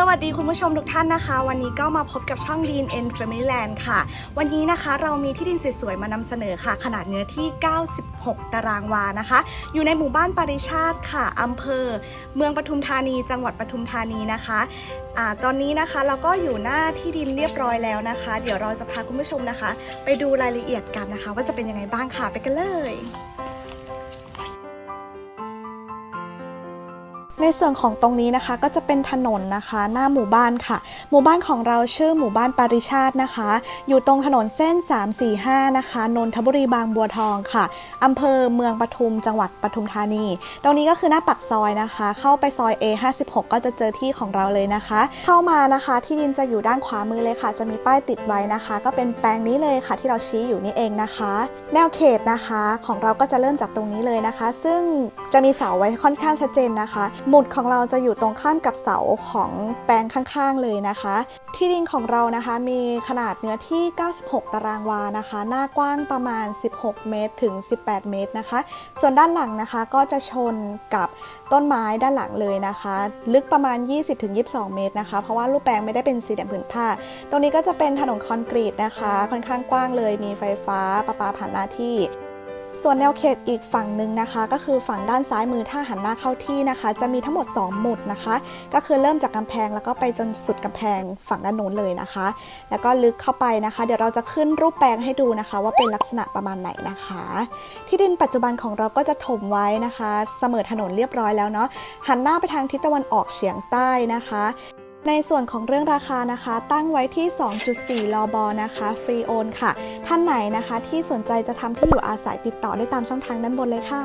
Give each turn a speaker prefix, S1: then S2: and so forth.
S1: สวัสดีคุณผู้ชมทุกท่านนะคะ วันนี้ก็มาพบกับช่อง Lean and Family Land ค่ะ วันนี้นะคะเรามีที่ดินสวยๆมานำเสนอค่ะ ขนาดเนื้อที่ 96 ตารางวานะคะ อยู่ในหมู่บ้านปริชาติค่ะอำเภอ เมืองปทุมธานี จังหวัดปทุมธานีนะคะอตอนนี้นะคะเราก็อยู่หน้าที่ดินเรียบร้อยแล้วนะคะ เดี๋ยวเราจะพาคุณผู้ชมนะคะ ไปดูรายละเอียดกันนะคะ ว่าจะเป็นยังไงบ้างค่ะไปกันเลย ในส่วนของตรงนี้นะคะก็จะเป็นถนนนะคะ หน้าหมู่บ้านค่ะ หมู่บ้านของเราชื่อหมู่บ้านปาริชาตินะคะ อยู่ตรงถนนเส้น 345 นะคะนนทบุรีบางบัวทองค่ะอำเภอเมืองปทุมจังหวัดปทุมธานี ตรงนี้ก็คือหน้าปักซอยนะคะ เข้าไปซอย A56 ก็จะเจอที่ของเราเลยนะคะ เข้ามานะคะที่ดินจะอยู่ด้านขวามือเลยค่ะ จะมีป้ายติดไว้นะคะ ก็เป็นแปลงนี้เลยค่ะ ที่เราชี้อยู่นี่เองนะคะ แนวเขตนะคะของเราก็จะเริ่มจากตรงนี้เลยนะคะ ซึ่งจะมีเสาไว้ค่อนข้างชัดเจนนะคะหมุดของเราจะอยู่ตรงข้ามกับเสาของแปลงข้างๆเลยนะคะ ที่ดินของเรานะคะมีขนาดเนื้อที่ 96 ตารางวานะคะ หน้ากว้างประมาณ 16 เมตรถึง 18 เมตรนะคะ ส่วนด้านหลังนะคะก็จะชนกับต้นไม้ด้านหลังเลยนะคะ ลึกประมาณ 20-22 เมตรนะคะ เพราะว่ารูปแปลงไม่ได้เป็นสี่เหลี่ยมผืนผ้า ตรงนี้ก็จะเป็นถนนคอนกรีตนะคะ ค่อนข้างกว้างเลยมีไฟฟ้าประปาผ่านหน้าที่ ส่วนแนวเขตอีกฝั่งหนึ่งนะคะ ก็คือฝั่งด้านซ้ายมือถ้าหันหน้าเข้าที่นะคะ จะมีทั้งหมด 2 หมุดนะคะ ก็คือเริ่มจากกำแพงแล้วก็ไปจนสุดกำแพงฝั่งด้านโน้นเลยนะคะ แล้วก็ลึกเข้าไปนะคะ เดี๋ยวเราจะขึ้นรูปแปลงให้ดูนะคะ ว่าเป็นลักษณะประมาณไหนนะคะ ที่ดินปัจจุบันของเราก็จะถมไว้นะคะ เสมอถนนเรียบร้อยแล้วเนาะหันหน้าไปทางทิศตะวันออกเฉียงใต้นะคะ ในส่วนของเรื่องราคานะคะ ตั้งไว้ที่ 2.4 ลอบอนะคะฟรีโอนค่ะ ท่านไหนนะคะที่สนใจจะทำที่อยู่อาศัยติดต่อได้ตามช่องทางด้านบนเลยค่ะ